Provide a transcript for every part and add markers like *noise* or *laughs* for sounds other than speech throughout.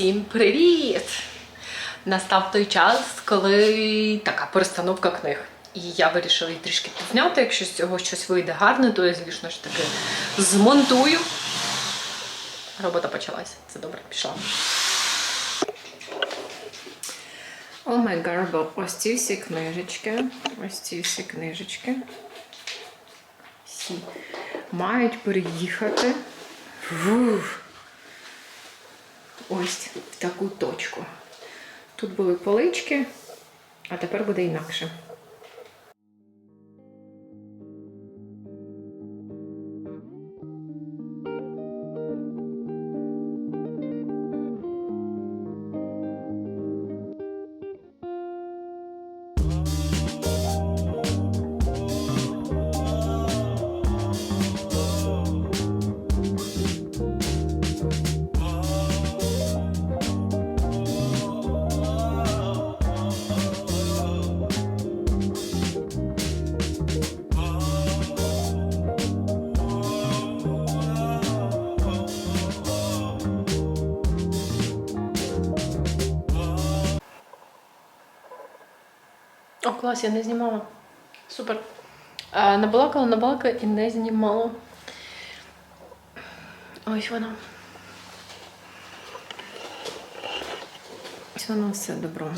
Всім привіт! Настав той час, коли така перестановка книг. І я вирішила її трішки підзняти. Якщо з цього щось вийде гарне, то я, звісно ж таки, змонтую. Робота почалась. Це добре, пішла. О май гарбо, ось ці всі книжечки. Ось ці всі книжечки. Всі мають переїхати. Фух. Ось в таку точку. Тут були полички, а тепер буде інакше. О, клас, я не знімала. Супер. А, набалакала, набалакала і не знімала. Ось вона. Ось воно все добро.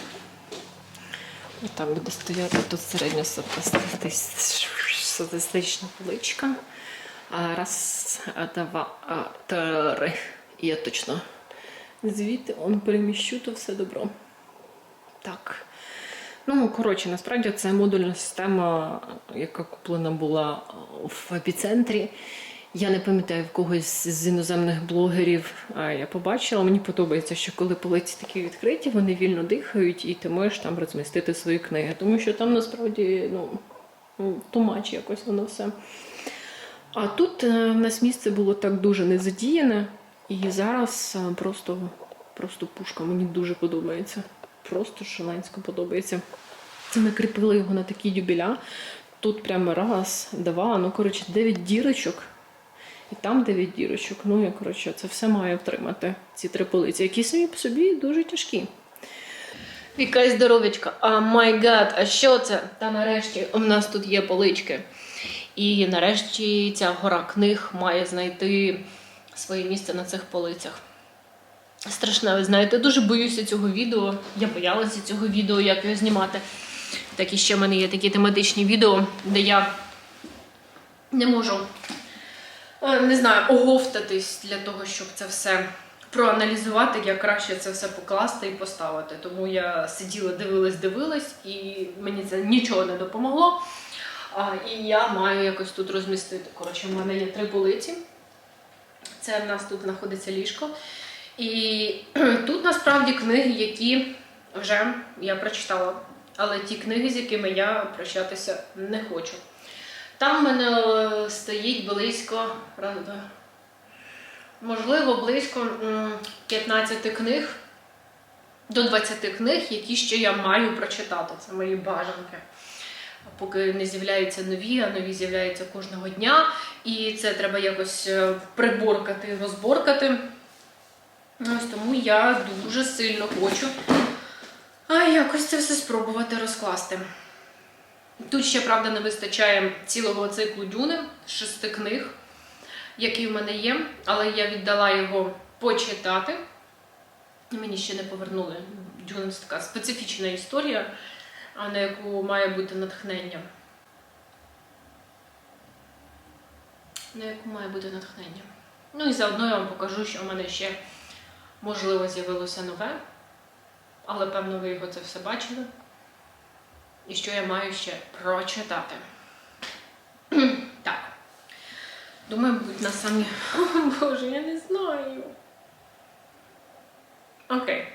Отак буде стояти тут середньостатистична поличка. Раз, два, три. І я точно звідти он переміщу, то все добро. Так. Ну, коротше, насправді це модульна система, яка куплена була в епіцентрі. Я не пам'ятаю в когось з іноземних блогерів. Я побачила, мені подобається, що коли полиці такі відкриті, вони вільно дихають, і ти можеш там розмістити свої книги. Тому що там насправді ну, тумач якось воно все. А тут е, в нас місце було так дуже незадіяне, і зараз е, просто, просто пушка мені дуже подобається. Просто шаленсько подобається. Ми кріпили його на такі дюбеля. Тут прямо раз, два, ну коротше, дев'ять дірочок. І там дев'ять дірочок. Ну, я коротше, це все має втримати ці три полиці, які самі по собі дуже тяжкі. Віка здоровечка, а май гад, а що це? Та нарешті у нас тут є полички. І нарешті ця гора книг має знайти своє місце на цих полицях. Страшне, ви знаєте, дуже боюся цього відео. Я боялася цього відео, як його знімати. Так і ще в мене є такі тематичні відео, де я не можу, е, не знаю, оговтатись для того, щоб це все проаналізувати, як краще це все покласти і поставити. Тому я сиділа, дивилась, дивилась, і мені це нічого не допомогло. А, і я маю якось тут розмістити. Коротше, в мене є три полиці. Це в нас тут знаходиться ліжко. І *clears throat* тут насправді книги, які вже я прочитала, але ті книги, з якими я прощатися не хочу. Там в мене е, стоїть близько, можливо, близько 15 книг до 20 книг, які ще я маю прочитати. Це мої бажанки. Поки не з'являються нові, а нові з'являються кожного дня. І це треба якось е, приборкати, розборкати. Ось тому я дуже сильно хочу якось це все спробувати розкласти. Тут ще, правда, не вистачає цілого циклу дюни шести книг, який в мене є, але я віддала його почитати. І мені ще не повернули. Дюна це така специфічна історія, а на яку має бути натхнення. На яку має бути натхнення. Ну і заодно я вам покажу, що в мене ще можливо з'явилося нове, але певно ви його це все бачили. І що я маю ще прочитати. *clears throat* так. Думаю, мабуть, на самі. О, *laughs* Боже, я не знаю. Окей.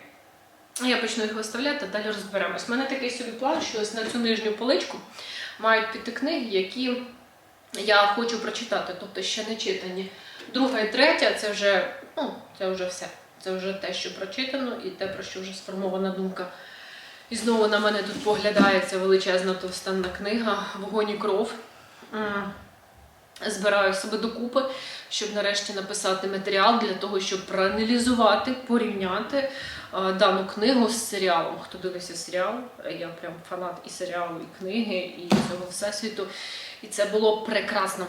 Я почну їх виставляти, далі розберемось. У мене такий собі план, що ось на цю нижню поличку мають піти книги, які я хочу прочитати, тобто ще не читані. Друга і третя це вже, ну, це вже все. Це вже те, що прочитано, і те, про що вже сформована думка. І знову на мене тут поглядається величезна товстенна книга Вогонь і кров. Збираю себе докупи, щоб нарешті написати матеріал для того, щоб проаналізувати, порівняти дану книгу з серіалом. Хто дивився серіал, я прям фанат і серіалу, і книги, і цього всесвіту. І це було прекрасно.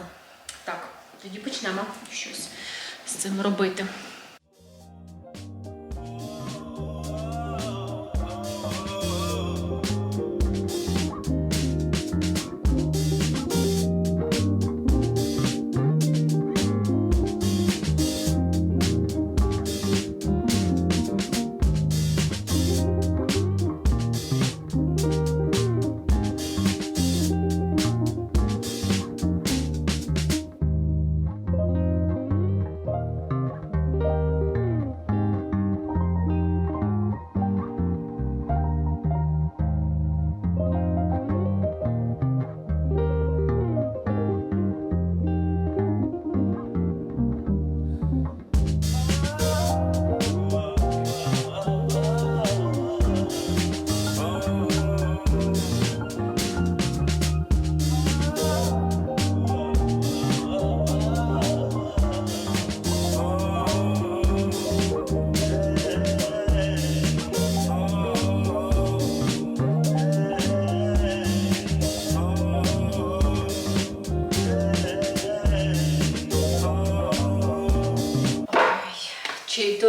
Так, тоді почнемо щось з цим робити.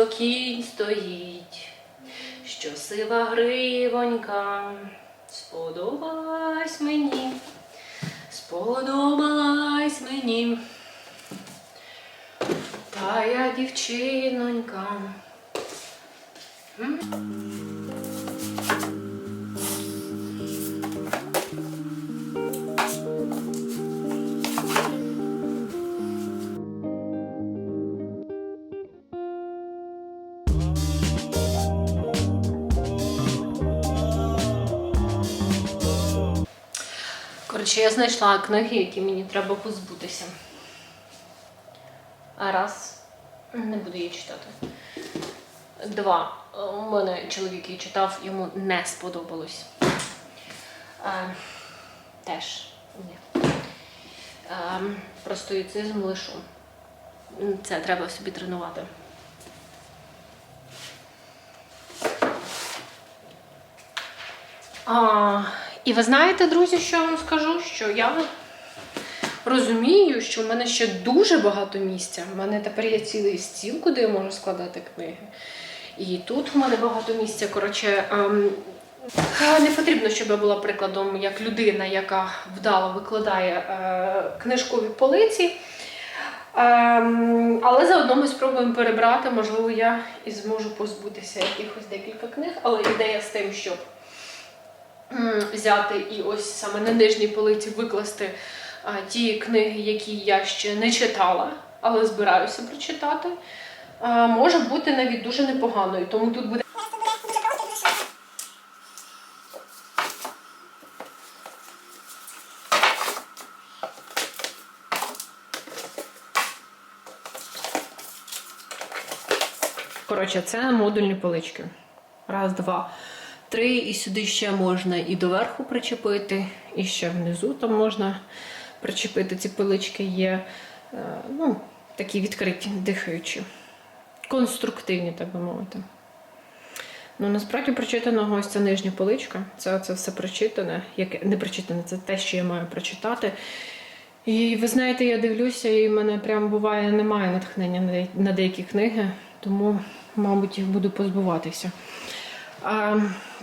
То кінь стоїть, що сива гривонька, сподобалась мені, сподобалась мені. Та я дівчинонька. Коротше, я знайшла книги, які мені треба позбутися. А раз, не буду її читати. Два. У мене чоловік її читав, йому не сподобалось. Е, теж ні. Е, про стоїцизм лишу. Це треба собі тренувати. А, і ви знаєте, друзі, що я вам скажу? Що я розумію, що в мене ще дуже багато місця. У мене тепер є цілий стіл, куди я можу складати книги. І тут в мене багато місця. Коротше, ем, не потрібно, щоб я була прикладом як людина, яка вдало викладає е, книжкові полиці. Ем, але заодно ми спробуємо перебрати, можливо, я і зможу позбутися якихось декілька книг, але ідея з тим, щоб взяти і ось саме на нижній полиці викласти ті книги, які я ще не читала, але збираюся прочитати, може бути навіть дуже непоганою. Тому тут буде. Коротше, це модульні полички. Раз, два, три. І сюди ще можна і доверху причепити, і ще внизу там можна причепити. Ці полички є е, ну, такі відкриті, дихаючі, конструктивні, так би мовити. Ну, насправді прочитаного ось ця нижня поличка. Це, це все прочитане, яке не прочитане, це те, що я маю прочитати. І ви знаєте, я дивлюся, і в мене прям буває немає натхнення на на деякі книги, тому, мабуть, їх буду позбуватися. А,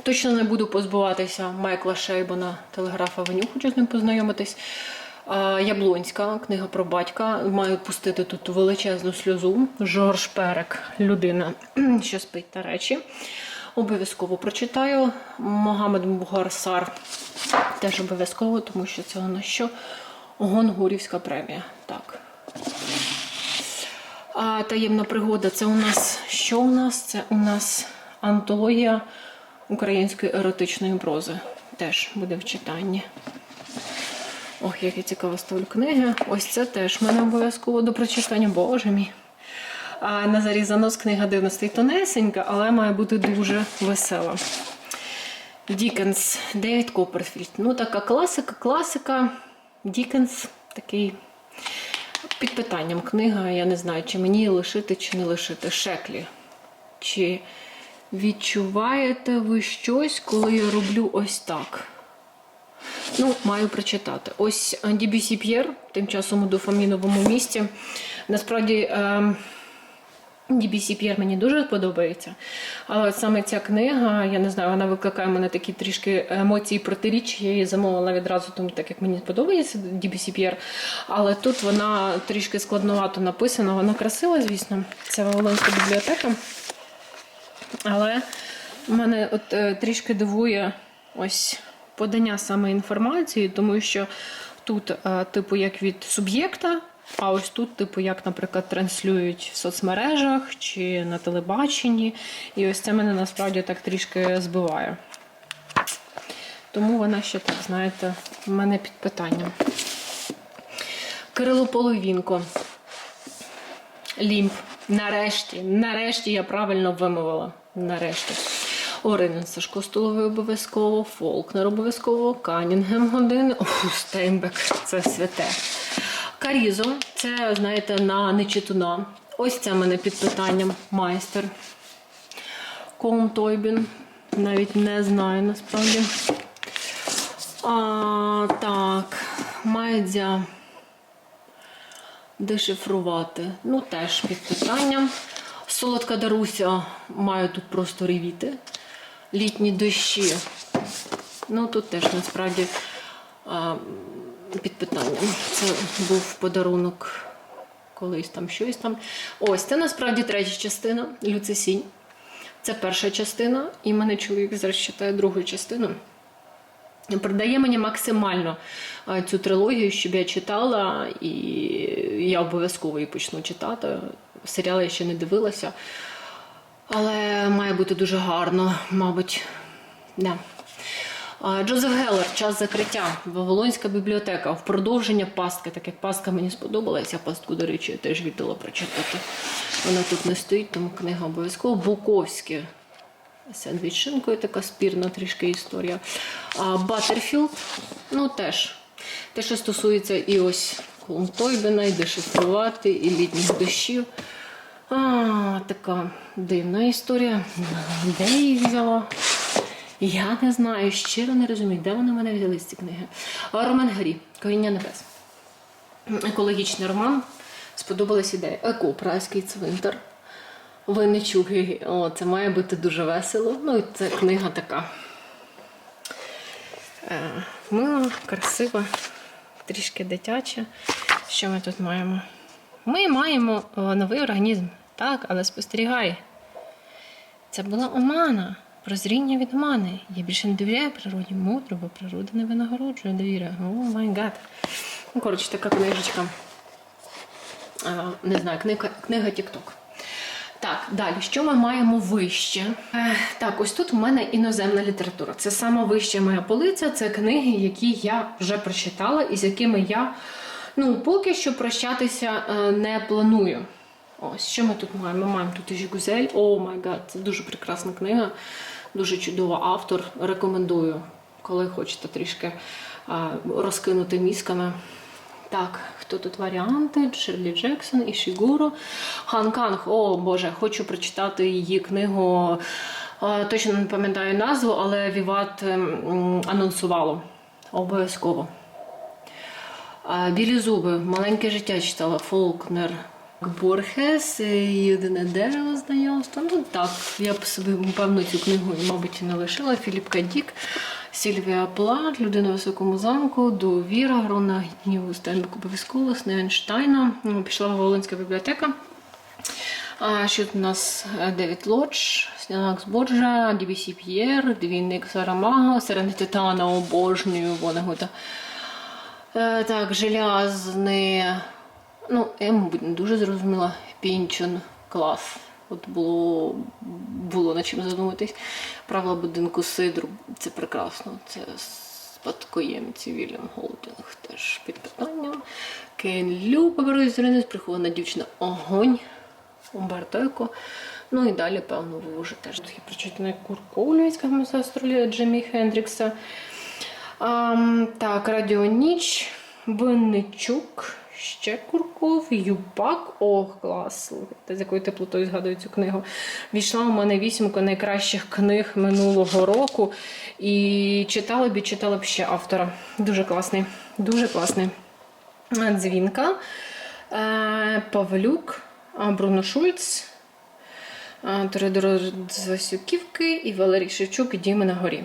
точно не буду позбуватися Майкла Шейбана Телеграфа Авеню, хочу з ним познайомитись. Яблонська, книга про батька. Маю пустити тут величезну сльозу. Жорж Перек, людина, *clears throat* що спить на речі. Обов'язково прочитаю. Могамед Мугар Сар теж обов'язково, тому що це у нас що? Гонгурівська премія. Так. А таємна пригода це у нас що у нас? Це у нас антологія української еротичної прози. Теж буде в читанні. Ох, як я цікаво ставлю книги. Ось це теж в мене обов'язково до прочитання, боже мій. На зарізанос книга дивності і тонесенька, але має бути дуже весела. Дікенс, Девід Копперфільд. Ну, така класика, класика. Дікенс такий Під питанням книга, я не знаю, чи мені її лишити, чи не лишити. Шеклі. Чи відчуваєте ви щось, коли я роблю ось так? Ну, маю прочитати. Ось DBC П'єр, тим часом у дофаміновому місті. Насправді. ем, DBC П'єр мені дуже подобається. Але саме ця книга, я не знаю, вона викликає в мене такі трішки емоції протиріч. Я її замовила відразу, тому так як мені подобається DBC П'єр. Але тут вона трішки складновато написана. Вона красива, звісно. Це Вавилонська бібліотека. Але мене от е, трішки дивує ось подання саме інформації, тому що тут, е, типу, як від суб'єкта, а ось тут, типу, як, наприклад, транслюють в соцмережах чи на телебаченні. І ось це мене насправді так трішки збиває. Тому вона ще так, знаєте, в мене під питанням. Кирило Половінко. Лімп. Нарешті, нарешті я правильно вимовила. Нарешті. Оринен Сашко Столовий обов'язково, Фолкнер обов'язково, Канінгем години. Оф, Стейнбек, це святе. Карізо, це, знаєте, на нечитуна. Ось це мене під питанням майстер. Колм Тойбін. Навіть не знаю насправді. А, так, Майдзя дешифрувати. Ну, теж під питанням. Солодка Даруся маю тут просто ревіти. Літні дощі. Ну, тут теж насправді під питанням. Це був подарунок колись там щось там. Ось, це насправді третя частина Люцисінь. Це перша частина, і мене чоловік зараз читає другу частину. Продає мені максимально цю трилогію, щоб я читала, і я обов'язково її почну читати. Серіали я ще не дивилася. Але має бути дуже гарно, мабуть. Да. Джозеф Геллер, час закриття, Вавилонська бібліотека. В продовження пастки, так як пастка мені сподобалася, пастку, до речі, я теж віддала прочитати. Вона тут не стоїть, тому книга обов'язково. Буковське. Сендвіч з шинкою така спірна трішки історія. А Баттерфілд, ну теж. Те, що стосується і ось Колумтойбена, і дешифрувати, і літніх дощів. А, така дивна історія. Де її взяла? Я не знаю, щиро не розумію, де вони в мене взяли ці книги. Роман Гарі, Коріння небес. Екологічний роман. Сподобалась ідея. Еко, прайський цвинтар. Винничуги. О, це має бути дуже весело. Ну, і це книга така. Е, мила, красива, трішки дитяча. Що ми тут маємо? Ми маємо о, новий організм, так, але спостерігай. Це була омана, прозріння від омани. Я більше не довіряю природі мудро, бо природа не винагороджує довіра. О май гад. Ну, коротше, така книжечка. Е, не знаю, книга, книга TikTok. Так, далі, що ми маємо вище? Е, так, ось тут в мене іноземна література. Це сама вища моя полиця, це книги, які я вже прочитала і з якими я ну, поки що прощатися е, не планую. Ось, що ми тут маємо? Ми маємо тут і Гузель. О май гад, це дуже прекрасна книга, дуже чудова автор. Рекомендую, коли хочете трішки розкинути мізками. Так, хто тут варіанти? Ширлі Джексон, Ішігуро. Хан Канг. О Боже, хочу прочитати її книгу. Точно не пам'ятаю назву, але Віват ем, анонсувало. Обов'язково. Білі зуби, маленьке життя читала Фолкнер. Борхес, єдине дерево знайомства. Ну так, я б собі, певно, цю книгу, мабуть, і не лишила. Філіп Кадік, Сільвія Плат, Людина в високому замку, Довіра, Грона Гніву Стенбек обов'язково, Снейнштайна. Ну, Пішла Волинська бібліотека. А ще тут у нас е, Девід Лодж, Снянакс Боджа, DBC П'єр, Двійник Сарамага, Серед Титана обожнюю Вонегута. Е, Так, желязний. Ну, я, мабуть, не дуже зрозуміла. Пінчон клас. От було, було над чим задуматись. Правила будинку Сидру це прекрасно. Це спадкоємці Вільям Голдинг теж під питанням. Кейн Лю, повернусь з прихована дівчина Огонь. Умберто. Ну і далі, певно, ви вже теж трохи прочитане Курковлювська мистецтво Джиммі Хендрікса. Ам, так, Радіо Ніч, Винничук. Ще Курков, Юпак. Ох, клас! З якою теплотою згадую цю книгу. Війшла у мене вісімка найкращих книг минулого року. І читала б і читала б ще автора. Дуже класний. Дуже класний. Дзвінка. Е, Павлюк, е, Бруно Шульц, е, Теодор з Васюківки і Валерій Шевчук і Діми на горі.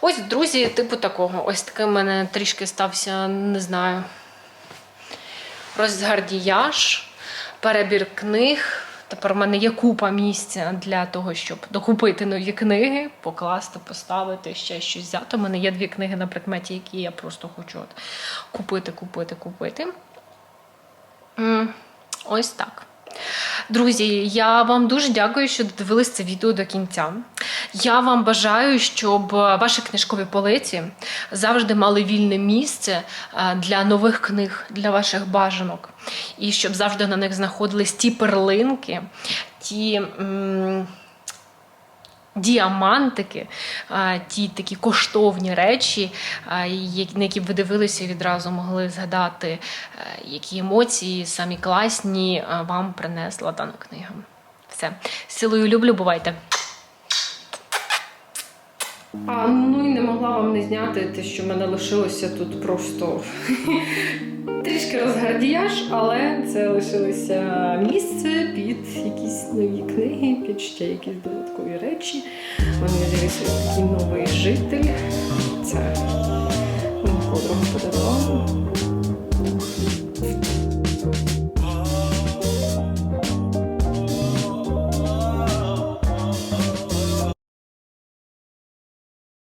Ось, друзі, типу такого. Ось такий мене трішки стався, не знаю, розгардіяж, перебір книг. Тепер в мене є купа місця для того, щоб докупити нові книги, покласти, поставити, ще щось взяти. У мене є дві книги на предметі, які я просто хочу от купити, купити, купити. Ось так. Друзі, я вам дуже дякую, що додивились це відео до кінця. Я вам бажаю, щоб ваші книжкові полиці завжди мали вільне місце е, для нових книг, для ваших бажанок. І щоб завжди на них знаходились ті перлинки, ті. м, Діамантики, ті такі коштовні речі, на які б ви дивилися і відразу могли згадати, е, які емоції самі класні вам принесла дана книга. Все. Силою люблю, бувайте. А, ну і не могла вам не зняти те, що мене лишилося тут просто трішки розгардіяж, але це лишилося місце під якісь нові книги, під ще якісь додаткові речі. У мене з'явився такий новий житель. Це подруга подарувала.